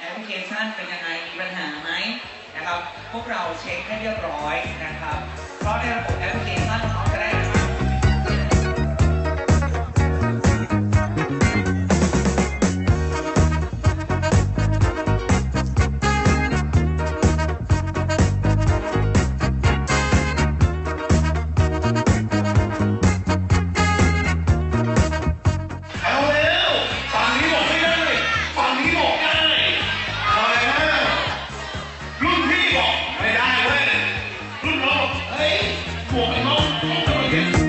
แอปพลิเคชันเป็นยังไงมีปัญหาไหมนะครับ พวกเราเช็คให้เรียบร้อยนะครับ เพราะในระบบแอปพลิเค นพี่